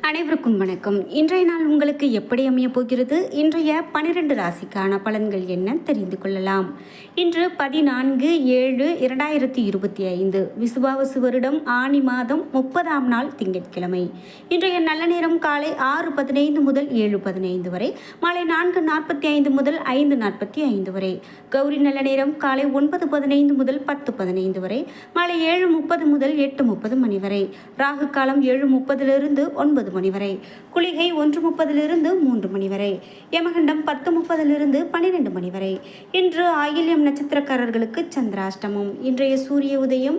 அனைவருக்கும் வணக்கம். இன்றைய நாள் உங்களுக்கு எப்படி அமையப் போகிறது? இன்றைய பனிரெண்டு ராசிக்கான பலன்கள் என்ன தெரிந்து கொள்ளலாம். இன்று பதினான்கு ஏழு இரண்டாயிரத்தி இருபத்தி ஐந்து. விசுவாவசு வருடம் ஆனி மாதம் முப்பதாம் நாள் திங்கட்கிழமை. இன்றைய நல்ல நேரம் காலை ஆறு பதினைந்து முதல் ஏழு பதினைந்து வரை மாலை நான்கு நாற்பத்தி ஐந்து முதல் ஐந்து நாற்பத்தி ஐந்து வரை. கௌரி நல்ல நேரம் காலை ஒன்பது பதினைந்து முதல் பத்து பதினைந்து வரை மாலை ஏழு முப்பது முதல் எட்டு முப்பது மணி வரை. ராகு காலம் ஏழு முப்பதிலிருந்து ஒன்பது மணி வரை. குளிகை ஒன்று முப்பதிலிருந்து மூன்று மணி வரை. யமகண்டம் பத்து முப்பதிலிருந்து பன்னிரெண்டு மணி வரை. இன்று ஆயில்யம் நட்சத்திரக்காரர்களுக்கு சந்திராஷ்டமம். இன்றைய சூரிய உதயம்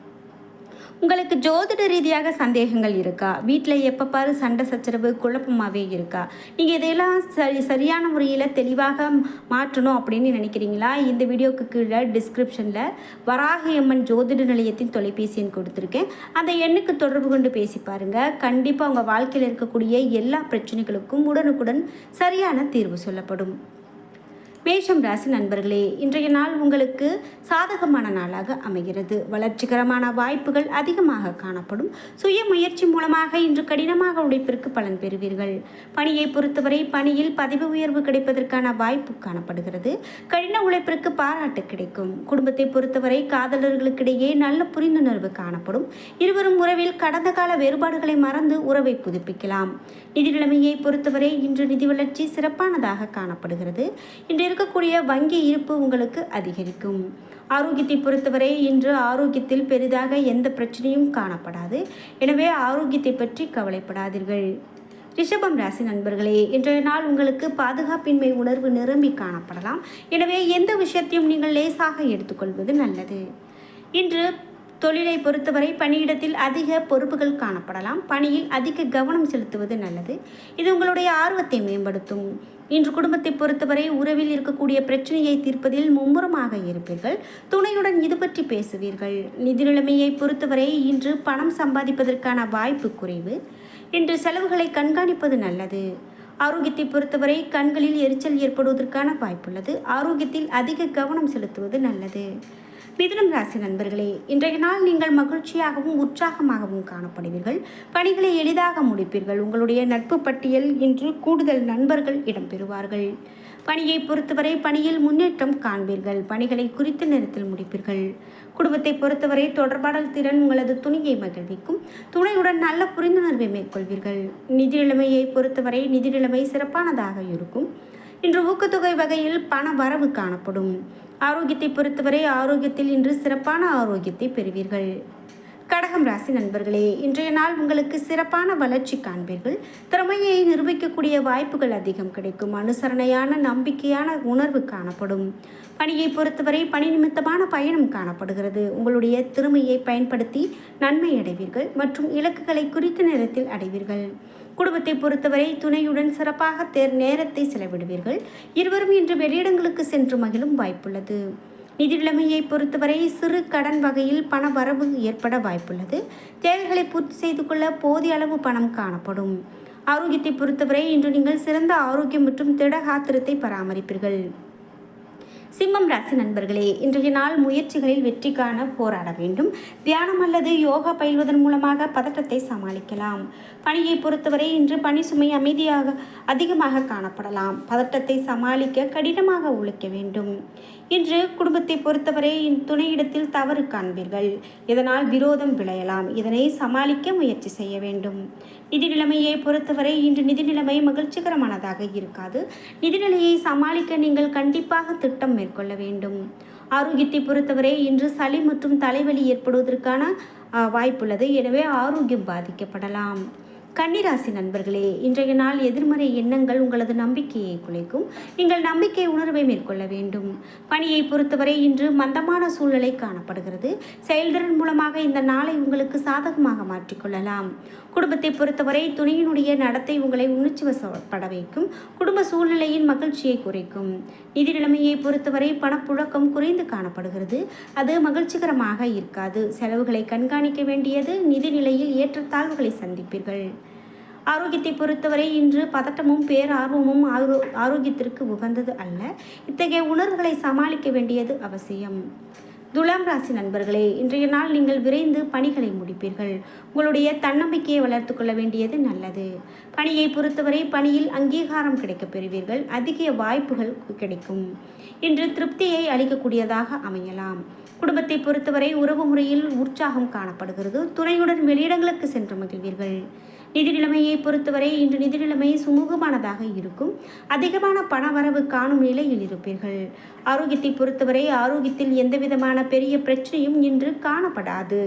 உங்களுக்கு ஜோதிட ரீதியாக சந்தேகங்கள் இருக்கா? வீட்டில் எப்போ பாரு சண்டை சச்சரவு குழப்பமாகவே இருக்கா? நீங்கள் இதையெல்லாம் சரி சரியான முறையில் தெளிவாக மாற்றணும் அப்படின்னு நினைக்கிறீங்களா? இந்த வீடியோக்கு கீழே டிஸ்கிரிப்ஷனில் வராகியம்மன் ஜோதிட நிலையத்தின் தொலைபேசி எண் கொடுத்துருக்கேன். அந்த எண்ணுக்கு தொடர்பு கொண்டு பேசி பாருங்கள் கண்டிப்பாக உங்கள் வாழ்க்கையில் இருக்கக்கூடிய எல்லா பிரச்சனைகளுக்கும் உடனுக்குடன் சரியான தீர்வு சொல்லப்படும். மேஷம் ராசி நண்பர்களே இன்றைய நாள் உங்களுக்கு சாதகமான நாளாக அமைகிறது. வளர்ச்சிகரமான வாய்ப்புகள் அதிகமாக காணப்படும். சுய முயற்சி மூலமாக இன்று கடினமாக உழைப்பிற்கு பலன் பெறுவீர்கள். பணியை பொறுத்தவரை பணியில் பதவி உயர்வு கிடைப்பதற்கான வாய்ப்பு காணப்படுகிறது. கடின உழைப்பிற்கு பாராட்டு கிடைக்கும். குடும்பத்தை பொறுத்தவரை காதலர்களுக்கிடையே நல்ல புரிந்துணர்வு காணப்படும். இருவரும் உறவில் கடந்த கால வேறுபாடுகளை மறந்து உறவை புதுப்பிக்கலாம். நிதி நிலைமையை பொறுத்தவரை இன்று நிதி வளர்ச்சி சிறப்பானதாக காணப்படுகிறது. இன்றைய இருக்கக்கூடிய வங்கி இருப்பு உங்களுக்கு அதிகரிக்கும். ஆரோக்கியத்தை பொறுத்தவரை இன்று ஆரோக்கியத்தில் பெரிதாக எந்த பிரச்சனையும் காணப்படாது. எனவே ஆரோக்கியத்தை பற்றி கவலைப்படாதீர்கள். ரிஷபம் ராசி நண்பர்களே இன்றைய நாள் உங்களுக்கு பாதுகாப்பின்மை உணர்வு நிரம்பி காணப்படலாம். எனவே எந்த விஷயத்தையும் நீங்கள் லேசாக எடுத்துக்கொள்வது நல்லது. இன்று தொழிலை பொறுத்தவரை பணியிடத்தில் அதிக பொறுப்புகள் காணப்படலாம். பணியில் அதிக கவனம் செலுத்துவது நல்லது. இது உங்களுடைய ஆர்வத்தை மேம்படுத்தும். இன்று குடும்பத்தை பொறுத்தவரை உறவில் இருக்கக்கூடிய பிரச்சனையை தீர்ப்பதில் மும்முரமாக இருப்பீர்கள். துணையுடன் இது பற்றி பேசுவீர்கள். நிதி நிலைமையை பொறுத்தவரை இன்று பணம் சம்பாதிப்பதற்கான வாய்ப்பு குறைவு. இன்று செலவுகளை கண்காணிப்பது நல்லது. ஆரோக்கியத்தை பொறுத்தவரை கண்களில் எரிச்சல் ஏற்படுவதற்கான வாய்ப்புள்ளது. ஆரோக்கியத்தில் அதிக கவனம் செலுத்துவது நல்லது. மிதுனம் ராசி நண்பர்களே இன்றைய நாள் நீங்கள் மகிழ்ச்சியாகவும் உற்சாகமாகவும் காணப்படுவீர்கள். பணிகளை எளிதாக முடிப்பீர்கள். உங்களுடைய நட்பு பட்டியல் இன்று கூடுதல் நண்பர்கள் இடம்பெறுவார்கள் பணியை பொறுத்தவரை பணியில் முன்னேற்றம் காண்பீர்கள். பணிகளை குறித்த நேரத்தில் முடிப்பீர்கள். குடும்பத்தை பொறுத்தவரை தொடர்பாடல் திறன் உங்களது துணியை மகிழ்விக்கும். துணையுடன் நல்ல புரிந்துணர்வை மேற்கொள்வீர்கள். நிதி நிலைமையை பொறுத்தவரை நிதி நிலைமை சிறப்பானதாக இருக்கும். இன்று ஊக்கத்தொகை வகையில் பண வரவு காணப்படும். ஆரோக்கியத்தை பொறுத்தவரை ஆரோக்கியத்தில் இன்று சிறப்பான ஆரோக்கியத்தை பெறுவீர்கள். கடகம் ராசி நண்பர்களே இன்றைய நாள் உங்களுக்கு சிறப்பான வளர்ச்சி காண்பீர்கள். திறமையை நிரூபிக்கக்கூடிய வாய்ப்புகள் அதிகம் கிடைக்கும். அனுசரணையான நம்பிக்கையான உணர்வு காணப்படும். பணியை பொறுத்தவரை பணி நிமித்தமான பயணம் காணப்படுகிறது. உங்களுடைய திறமையை பயன்படுத்தி நன்மை அடைவீர்கள் மற்றும் இலக்குகளை குறித்த நேரத்தில் அடைவீர்கள். குடும்பத்தை பொறுத்தவரை துணையுடன் சிறப்பாக தேர் நேரத்தை செலவிடுவீர்கள். இருவரும் இன்று வெளியிடங்களுக்கு சென்று மகிழும் வாய்ப்புள்ளது. நிதிநிலைமையை பொறுத்தவரை சிறு கடன் வகையில் பண வரவு ஏற்பட வாய்ப்புள்ளது. தேவைகளை பூர்த்தி செய்து கொள்ள போதிய அளவு பணம் காணப்படும். ஆரோக்கியத்தை பொறுத்தவரை இன்று நீங்கள் சிறந்த ஆரோக்கியம் மற்றும் திட காத்திரத்தை பராமரிப்பீர்கள். சிம்மம் ராசி நண்பர்களே இன்றைய நாள் முயற்சிகளில் வெற்றி காண போராட வேண்டும். தியானம் அல்லது யோகா பயில்வதன் மூலமாக பதட்டத்தை சமாளிக்கலாம். பணியை பொறுத்தவரை இன்று பணி சுமை அமைதியாக அதிகமாக காணப்படலாம். பதட்டத்தை சமாளிக்க கடினமாக உழைக்க வேண்டும். இன்று குடும்பத்தை பொறுத்தவரை துணையிடத்தில் தவறு காண்பீர்கள். இதனால் விரோதம் விளையலாம். இதனை சமாளிக்க முயற்சி செய்ய வேண்டும். நிதி நிலைமையை பொறுத்தவரை இன்று நிதி நிலைமை மகிழ்ச்சிகரமானதாக இருக்காது. நிதிநிலையை சமாளிக்க நீங்கள் கண்டிப்பாக திட்டம் மேற்கொள்ள வேண்டும். ஆரோக்கியத்தை பொறுத்தவரை இன்று சளி மற்றும் தலைவலி ஏற்படுவதற்கான வாய்ப்புள்ளது. எனவே ஆரோக்கியம் பாதிக்கப்படலாம். கன்னிராசி நண்பர்களே இன்றைய நாள் எதிர்மறை எண்ணங்கள் உங்களது நம்பிக்கையை குலைக்கும். நீங்கள் நம்பிக்கை உணர்வை மேற்கொள்ள வேண்டும். பணியை பொறுத்தவரை இன்று மந்தமான சூழ்நிலை காணப்படுகிறது. செயல்திறன் மூலமாக இந்த நாளை உங்களுக்கு சாதகமாக மாற்றிக்கொள்ளலாம் குடும்பத்தை பொறுத்தவரை துணையினுடைய நடத்தை உங்களை உணர்ச்சி வசப்பட வைக்கும். குடும்ப சூழ்நிலையின் மகிழ்ச்சியை குறைக்கும். நிதி நிலைமையை பொறுத்தவரை பணப்புழக்கம் குறைந்து காணப்படுகிறது. அது மகிழ்ச்சிகரமாக இருக்காது. செலவுகளை கண்காணிக்க வேண்டியது நிதி நிலையில் ஏற்றத்தாழ்வுகளை சந்திப்பீர்கள். ஆரோக்கியத்தை பொறுத்தவரை இன்று பதட்டமும் பேரார்வமும் ஆரோ ஆரோக்கியத்திற்கு உகந்தது அல்ல. இத்தகைய உணர்வுகளை சமாளிக்க வேண்டியது அவசியம். துலாம் ராசி நண்பர்களே இன்றைய நாள் நீங்கள் விரைந்து பணிகளை முடிப்பீர்கள். உங்களுடைய தன்னம்பிக்கையை வளர்த்து கொள்ள வேண்டியது நல்லது. பணியை பொறுத்தவரை பணியில் அங்கீகாரம் கிடைக்கப் பெறுவீர்கள். அதிக வாய்ப்புகள் கிடைக்கும். இன்று திருப்தியை அளிக்கக்கூடியதாக அமையலாம். குடும்பத்தை பொறுத்தவரை உறவு முறையில் உற்சாகம் காணப்படுகிறது. துணையுடன் வெளியிடங்களுக்கு சென்று மகிழ்வீர்கள். நிதி நிலைமையை பொறுத்தவரை இன்று நிதி நிலைமை சுமூகமானதாக இருக்கும். அதிகமான பண வரவு காணும் நிலையில் இருப்பீர்கள். ஆரோக்கியத்தை பொறுத்தவரை ஆரோக்கியத்தில் எந்தவிதமான பெரிய பிரச்சனையும் இன்று காணப்படாது.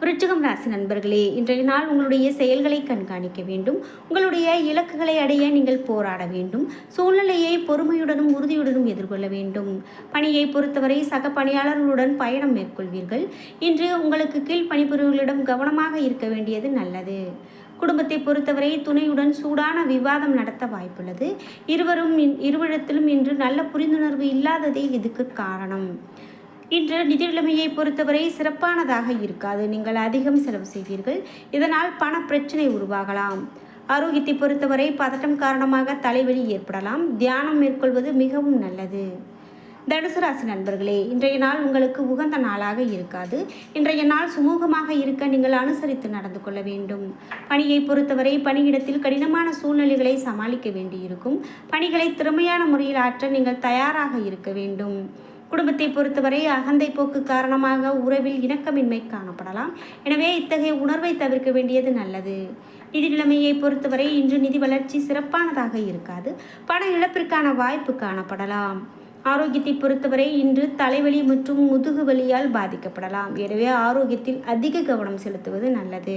விருச்சிகம் ராசி நண்பர்களே இன்றைய நாள் உங்களுடைய செயல்களை கண்காணிக்க வேண்டும். உங்களுடைய இலக்குகளை அடைய நீங்கள் போராட வேண்டும். சூழ்நிலையை பொறுமையுடனும் உறுதியுடனும் எதிர்கொள்ள வேண்டும். பணியை பொறுத்தவரை சக பணியாளர்களுடன் பயணம் மேற்கொள்வீர்கள். இன்று உங்களுக்கு கீழ் பணிபுரிவுகளிடம் கவனமாக இருக்க வேண்டியது நல்லது. குடும்பத்தை பொறுத்தவரை துணையுடன் சூடான விவாதம் நடத்த வாய்ப்புள்ளது. இருவரும் இருவரிடத்திலும் இன்று நல்ல புரிந்துணர்வு இல்லாததே இதுக்கு காரணம். இன்று நிதிநிலைமையை பொறுத்தவரை சிறப்பானதாக இருக்காது. நீங்கள் அதிகம் செலவு செய்வீர்கள். இதனால் பண பிரச்சனை உருவாகலாம். ஆரோக்கியத்தை பொறுத்தவரை பதட்டம் காரணமாக தலைவலி ஏற்படலாம். தியானம் மேற்கொள்வது மிகவும் நல்லது. தனுசு ராசி நண்பர்களே இன்றைய நாள் உங்களுக்கு உகந்த நாளாக இருக்காது. இன்றைய நாள் சுமூகமாக இருக்க நீங்கள் அனுசரித்து நடந்து கொள்ள வேண்டும். பணியை பொறுத்தவரை பணியிடத்தில் கடினமான சூழ்நிலைகளை சமாளிக்க வேண்டியிருக்கும். பணிகளை திறமையான முறையில் ஆற்ற நீங்கள் தயாராக இருக்க வேண்டும். குடும்பத்தை பொறுத்தவரை அகந்தை போக்கு காரணமாக உறவில் இணக்கமின்மை காணப்படலாம். எனவே இத்தகைய உணர்வை தவிர்க்க வேண்டியது நல்லது. நிதி நிலைமையை பொறுத்தவரை இன்று நிதி வளர்ச்சி சிறப்பானதாக இருக்காது. பண இழப்பிற்கான வாய்ப்பு காணப்படலாம். ஆரோக்கியத்தை பொறுத்தவரை இன்று தலைவலி மற்றும் முதுகு வலியால் பாதிக்கப்படலாம். எனவே ஆரோக்கியத்தில் அதிக கவனம் செலுத்துவது நல்லது.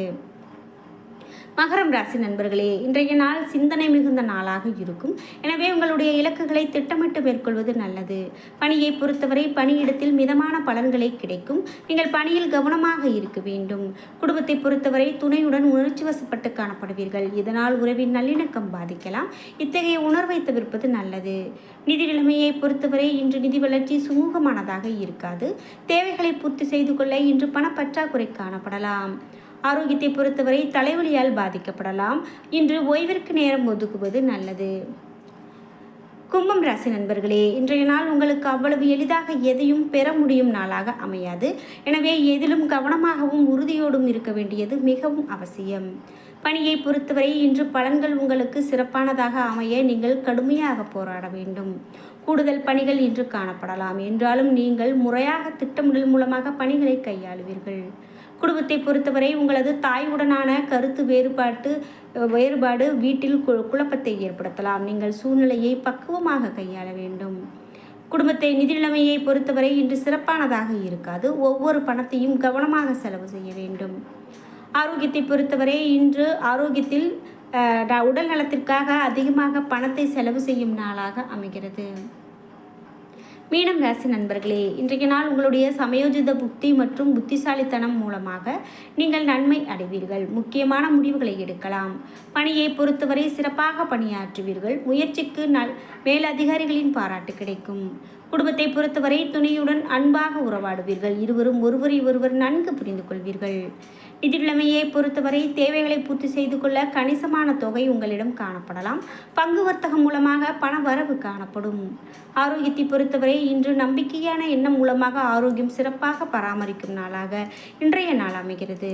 மகரம் ராசி நண்பர்களே இன்றைய நாள் சிந்தனை மிகுந்த நாளாக இருக்கும். எனவே உங்களுடைய இலக்குகளை திட்டமிட்டு மேற்கொள்வது நல்லது. பணியை பொறுத்தவரை பணியிடத்தில் மிதமான பலன்களை கிடைக்கும். நீங்கள் பணியில் கவனமாக இருக்க வேண்டும். குடும்பத்தை பொறுத்தவரை துணையுடன் உணர்ச்சி வசப்பட்டு காணப்படுவீர்கள். இதனால் உறவின் நல்லிணக்கம் பாதிக்கலாம். இத்தகைய உணர்வை தவிர்ப்பது நல்லது. நிதி நிலைமையை பொறுத்தவரை இன்று நிதி வளர்ச்சி சுமூகமானதாக இருக்காது. தேவைகளை பூர்த்தி செய்து கொள்ள இன்று பணப்பற்றாக்குறை காணப்படலாம். ஆரோக்கியத்தை பொறுத்தவரை தலைவலியால் பாதிக்கப்படலாம். இன்று ஓய்விற்கு நேரம் ஒதுக்குவது நல்லது. கும்பம் ராசி நண்பர்களே இன்றைய நாள் உங்களுக்கு அவ்வளவு எளிதாக எதையும் பெற முடியும் நாளாக அமையாது. எனவே எதிலும் கவனமாகவும் உறுதியோடும் இருக்க வேண்டியது மிகவும் அவசியம். பணியை பொறுத்தவரை இன்று பலன்கள் உங்களுக்கு சிறப்பானதாக அமைய நீங்கள் கடுமையாக போராட வேண்டும். கூடுதல் பணிகள் இன்று காணப்படலாம். என்றாலும் நீங்கள் முறையாக திட்டமிடல் மூலமாக பணிகளை கையாளுவீர்கள். குடும்பத்தை பொறுத்தவரை உங்களது தாயுடனான கருத்து வேறுபாட்டு வேறுபாடு வீட்டில் குழப்பத்தை ஏற்படுத்தலாம். நீங்கள் சூழ்நிலையை பக்குவமாக கையாள வேண்டும். குடும்பத்தை நிதி நிலைமையை பொறுத்தவரை இன்று சிறப்பானதாக இருக்காது. ஒவ்வொரு பணத்தையும் கவனமாக செலவு செய்ய வேண்டும். ஆரோக்கியத்தை பொறுத்தவரை இன்று ஆரோக்கியத்தில் உடல் நலத்திற்காக அதிகமாக பணத்தை செலவு செய்யும் நாளாக அமைகிறது. மீனம் ராசி நண்பர்களே இன்றைய நாள் உங்களுடைய சமயோஜித புத்தி மற்றும் புத்திசாலித்தனம் மூலமாக நீங்கள் நன்மை அடைவீர்கள். முக்கியமான முடிவுகளை எடுக்கலாம். பணியை பொறுத்தவரை சிறப்பாக பணியாற்றுவீர்கள். முயற்சிக்கு நல் மேலதிகாரிகளின் பாராட்டு கிடைக்கும். குடும்பத்தை பொறுத்தவரை துணையுடன் அன்பாக உறவாடுவீர்கள். இருவரும் ஒருவரை ஒருவர் நன்கு புரிந்து கொள்வீர்கள் நிதிக்கிழமையை பொறுத்தவரை தேவைகளை பூர்த்தி செய்து கொள்ள கணிசமான தொகை உங்களிடம் காணப்படலாம். பங்கு வர்த்தகம் மூலமாக பண வரவு காணப்படும். ஆரோக்கியத்தை பொறுத்தவரை இன்று நம்பிக்கையான எண்ணம் மூலமாக ஆரோக்கியம் சிறப்பாக பராமரிக்கும் நாளாக இன்றைய நாள் அமைகிறது.